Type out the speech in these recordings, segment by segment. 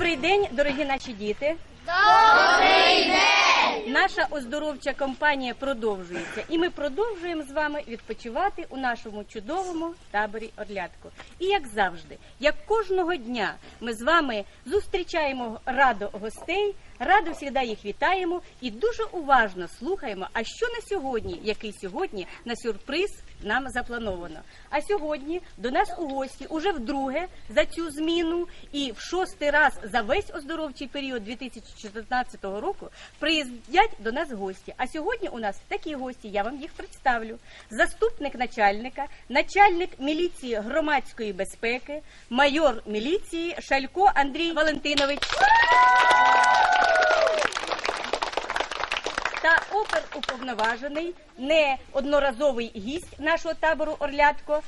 Добрий день, дорогі наші діти. Добрий день! Наша оздоровча компанія продовжується, і ми продовжуємо з вами відпочивати у нашому чудовому таборі Орлятко. І як завжди, як кожного дня, ми з вами зустрічаємо радо гостей, радо завжди їх вітаємо і дуже уважно слухаємо. А що на сьогодні, який сьогодні на сюрприз нам заплановано. А сьогодні до нас у гості уже вдруге за цю зміну і в шостий раз за весь оздоровчий період 2014 року приїздять до нас гості. А сьогодні у нас такі гості, я вам їх представлю. Заступник начальника, начальник міліції громадської безпеки, майор міліції Шалько Андрій Валентинович. Та не неодноразовий гість нашого табору Орлятко,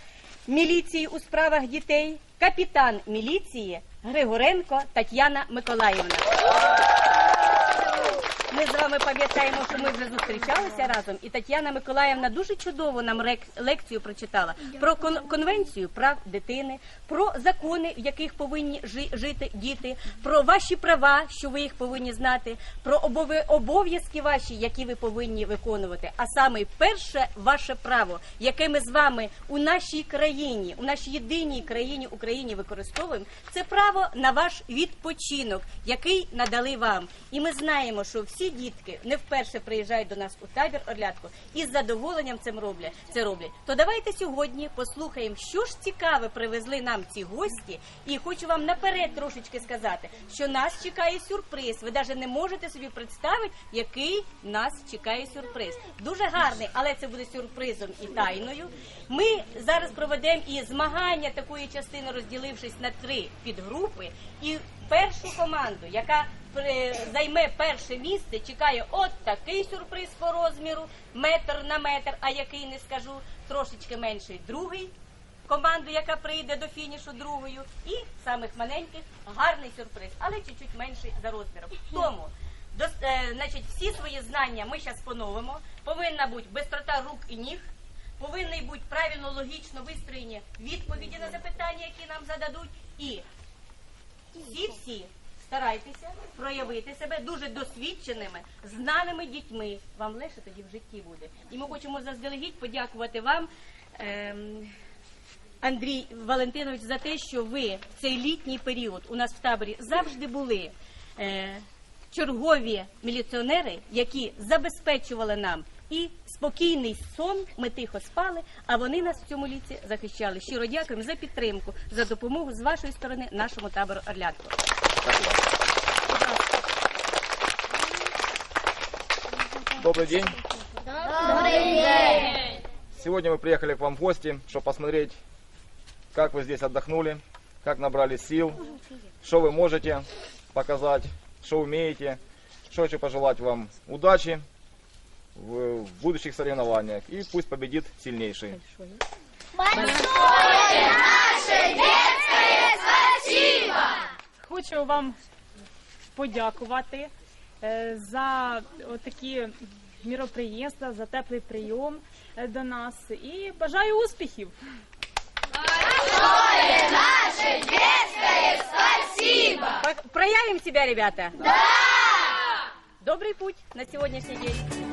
міліції у справах дітей, капітан міліції Григоренко Тетяна Миколаївна. Ми з вами пам'ятаємо, що ми вже зустрічалися разом, і Тетяна Миколаївна дуже чудово нам лекцію прочитала про кон- конвенцію прав дитини, про закони, в яких повинні жи- жити діти, про ваші права, що ви їх повинні знати, про обови- обов'язки ваші, які ви повинні виконувати. А саме перше ваше право, яке ми з вами у нашій країні, у нашій єдиній країні Україні використовуємо, це право на ваш відпочинок, який надали вам. І ми знаємо, що всі дітки не вперше приїжджають до нас у табір Орлятко і з задоволенням цим роблять. Це роблять. То давайте сьогодні послухаємо, що ж цікаве привезли нам ці гості. І хочу вам наперед трошечки сказати, що нас чекає сюрприз. Ви навіть не можете собі представити, який нас чекає сюрприз. Дуже гарний, але це буде сюрпризом і тайною. Ми зараз проведемо і змагання такої частини, розділившись на три підгрупи. І першу команду, яка займе перше місце, чекає от такий сюрприз по розміру, метр на метр, а який не скажу, трошечки менший другий. Команду, яка прийде до фінішу другою, і самих маленьких гарний сюрприз, але чуть-чуть менший за розміром. Тому дос- е, значить, всі свої знання ми зараз поновимо. Повинна бути бистрота рук і ніг, повинні бути правильно логічно вистроєні відповіді на запитання, які нам зададуть, і всі всі старайтеся проявити себе дуже досвідченими, знаними дітьми. Вам легше тоді в житті буде. І ми хочемо заздалегідь подякувати вам. ем, Андрій Валентинович, за те, що ви в цей літній період у нас в таборі завжди були е, чергові міліціонери, які забезпечували нам і спокійний сон. Ми тихо спали, а вони нас в цьому ліці захищали. Щиро дякуємо за підтримку, за допомогу з вашої сторони нашому табору Орлятко. Добрый день. Добрый день. Сегодня мы приехали к вам в гости, чтобы посмотреть, как вы здесь отдохнули, как набрали сил, что вы можете показать, что умеете. Что хочу пожелать вам удачи в, в будущих соревнованиях. И пусть победит сильнейший. Хочу вам подякувати е, за такі міроприємства, за теплий прийом е, до нас і бажаю успіхів. Про- Проявим себя, ребята? Да! Добрый путь на сегодняшний день.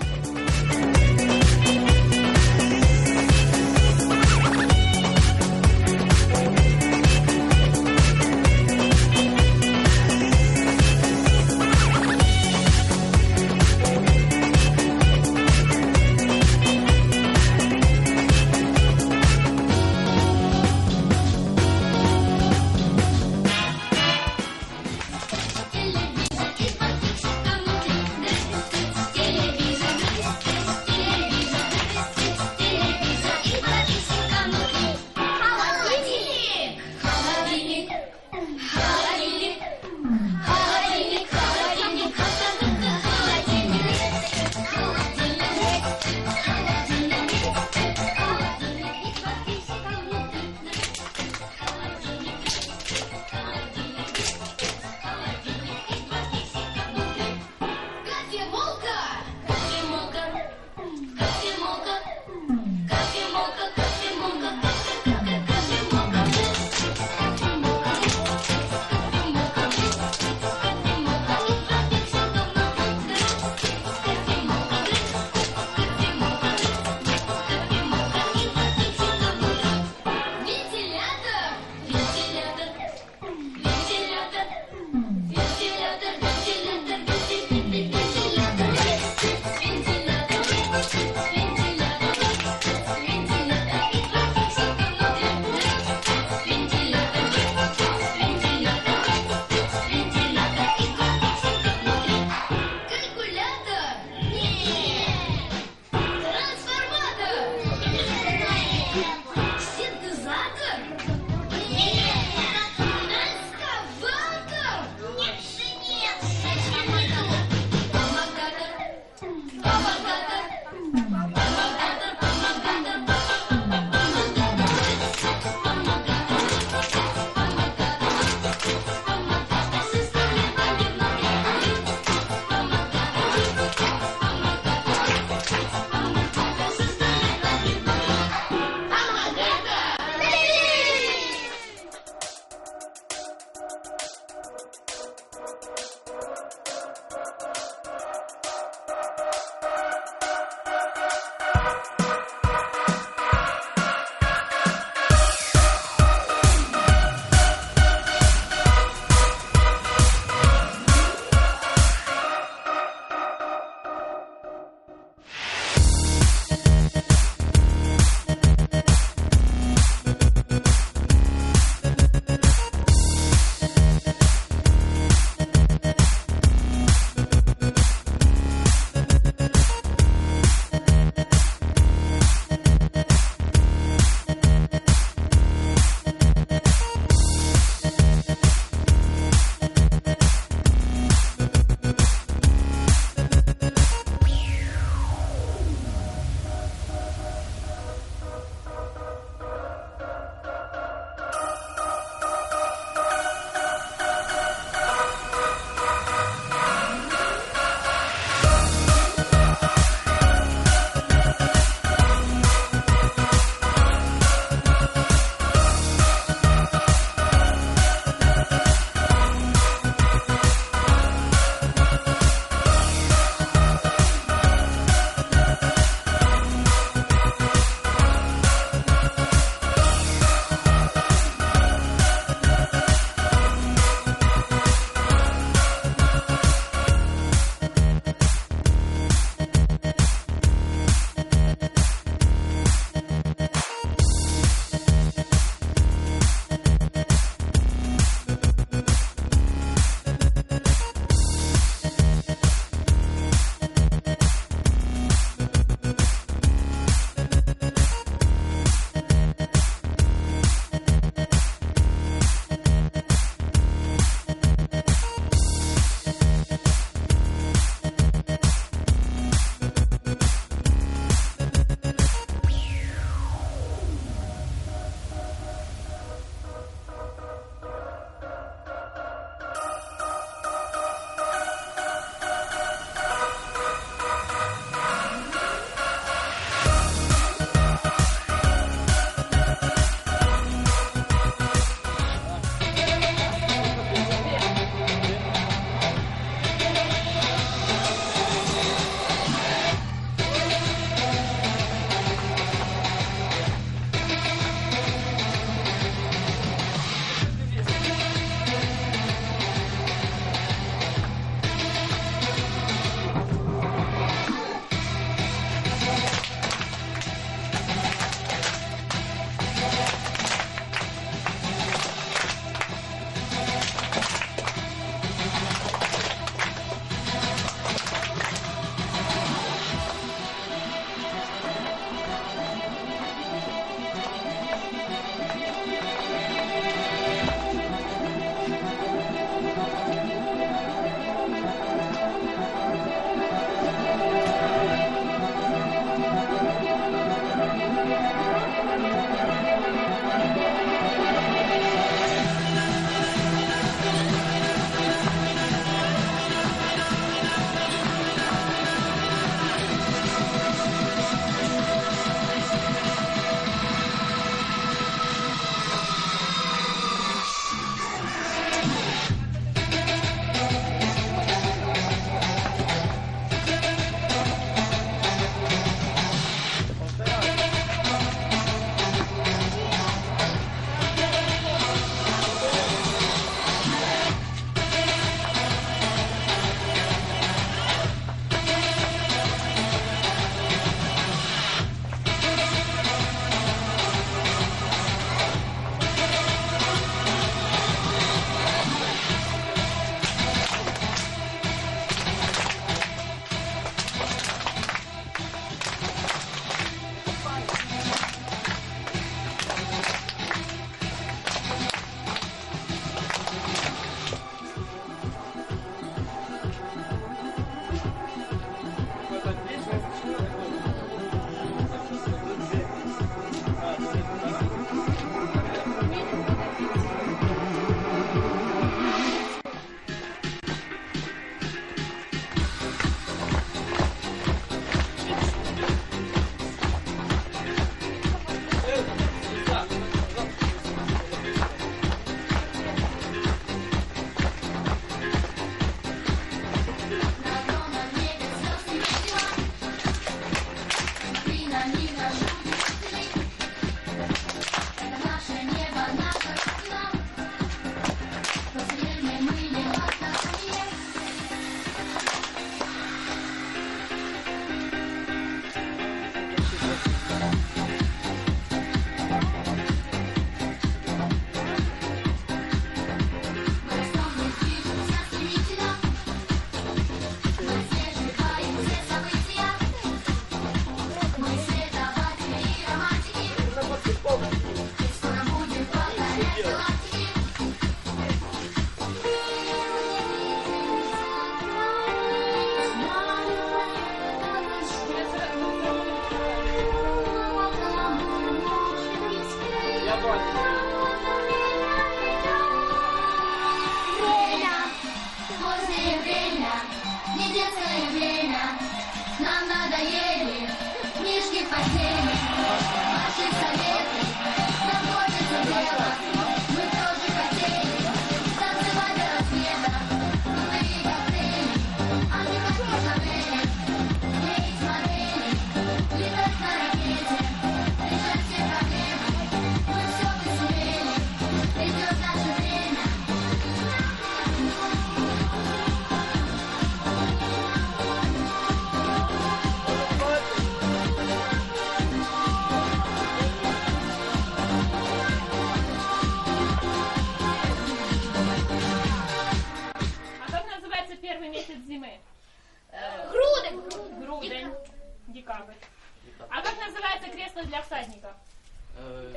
Кресло для всадника?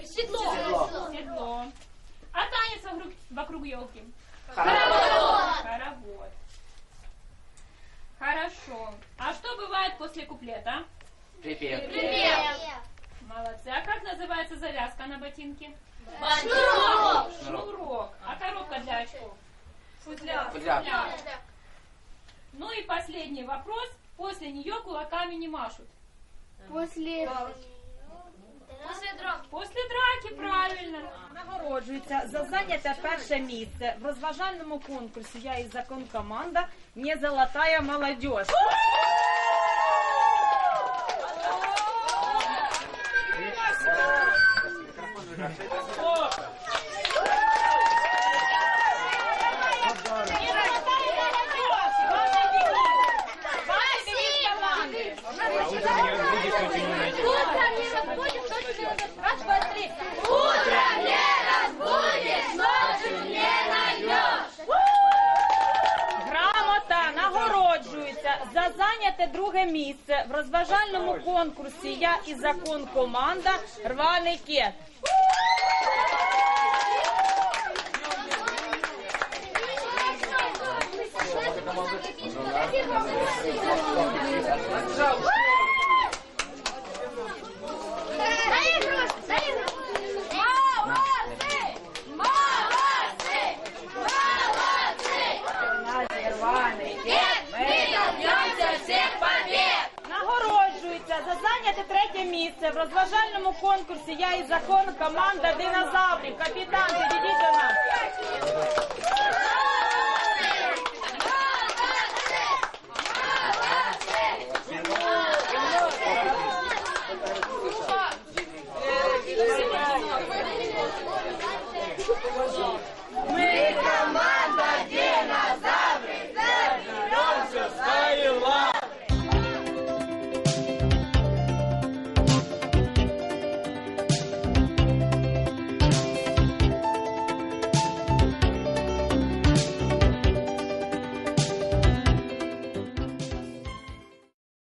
Седло. Седло. А танец вокруг, вокруг елки? Хоровод. Хоровод. Хорошо. А что бывает после куплета? Припев. Молодцы. А как называется завязка на ботинке? Шнурок. Шнурок. А коробка для очков? Футляр. Футляр. Ну и последний вопрос. После нее кулаками не машут. После... После правильно. Нагороджується за зайняте перше місце в розважальному конкурсі Я і закон команда не золотая молодежь. Утром не разбудишь, ночью не найдешь. Раз, два, три. Утром не разбудишь, ночью не найдешь. Грамота нагороджується за зайняте друге місце в розважальному конкурсі Я і закон команда Рваний кет.